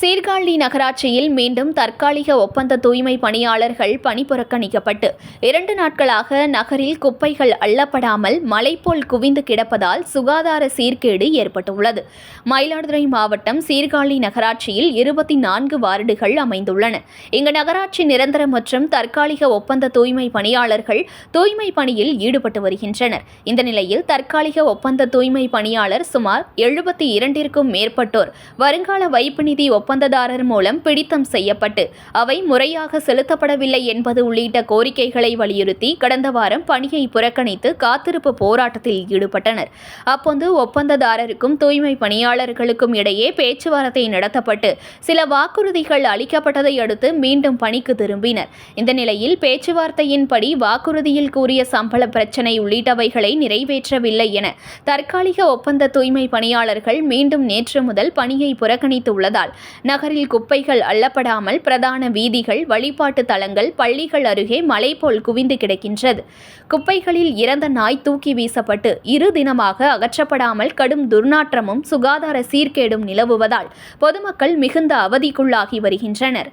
சீர்காழி நகராட்சியில் மீண்டும் தற்காலிக ஒப்பந்த தூய்மை பணியாளர்கள் பணிபுறக்கணிக்கப்பட்டு இரண்டு நாட்களாக நகரில் குப்பைகள் அள்ளப்படாமல் மலை போல் குவிந்து கிடப்பதால் சுகாதார சீர்கேடு ஏற்பட்டுள்ளது. மயிலாடுதுறை மாவட்டம் சீர்காழி நகராட்சியில் இருபத்தி நான்கு வார்டுகள் அமைந்துள்ளன. இங்கு நகராட்சி நிரந்தர மற்றும் தற்காலிக ஒப்பந்த தூய்மை பணியாளர்கள் தூய்மை பணியில் ஈடுபட்டு வருகின்றனர். இந்த நிலையில் தற்காலிக ஒப்பந்த தூய்மை பணியாளர் சுமார் எழுபத்தி இரண்டிற்கும் மேற்பட்டோர் வருங்கால வைப்பு நிதி ஒப்பந்ததாரர் மூலம் பிடித்தம் செய்யப்பட்டு அவை முறையாக செலுத்தப்படவில்லை என்பது உள்ளிட்ட கோரிக்கைகளை வலியுறுத்தி கடந்த வாரம் பணியை புறக்கணித்து காத்திருப்பு போராட்டத்தில் ஈடுபட்டனர். அப்போது ஒப்பந்ததாரருக்கும் தூய்மை பணியாளர்களுக்கும் இடையே பேச்சுவார்த்தை நடத்தப்பட்டு சில வாக்குறுதிகள் அளிக்கப்பட்டதை அடுத்து மீண்டும் பணிக்கு திரும்பினர். இந்த நிலையில் பேச்சுவார்த்தையின்படி வாக்குறுதியில் கூறிய சம்பள பிரச்சினை உள்ளிட்டவைகளை நிறைவேற்றவில்லை என தற்காலிக ஒப்பந்த தூய்மை பணியாளர்கள் மீண்டும் நேற்று முதல் பணியை புறக்கணித்துள்ளதால் நகரில் குப்பைகள் அள்ளப்படாமல் பிரதான வீதிகள் வழிபாட்டு தலங்கள் பள்ளிகள் அருகே மலை போல் குவிந்து கிடக்கின்றது. குப்பைகளில் இறந்த நாய் தூக்கி வீசப்பட்டு இரு தினமாக அகற்றப்படாமல் கடும் துர்நாற்றமும் சுகாதார சீர்கேடும் நிலவுவதால் பொதுமக்கள் மிகுந்த அவதிக்குள்ளாகி வருகின்றனர்.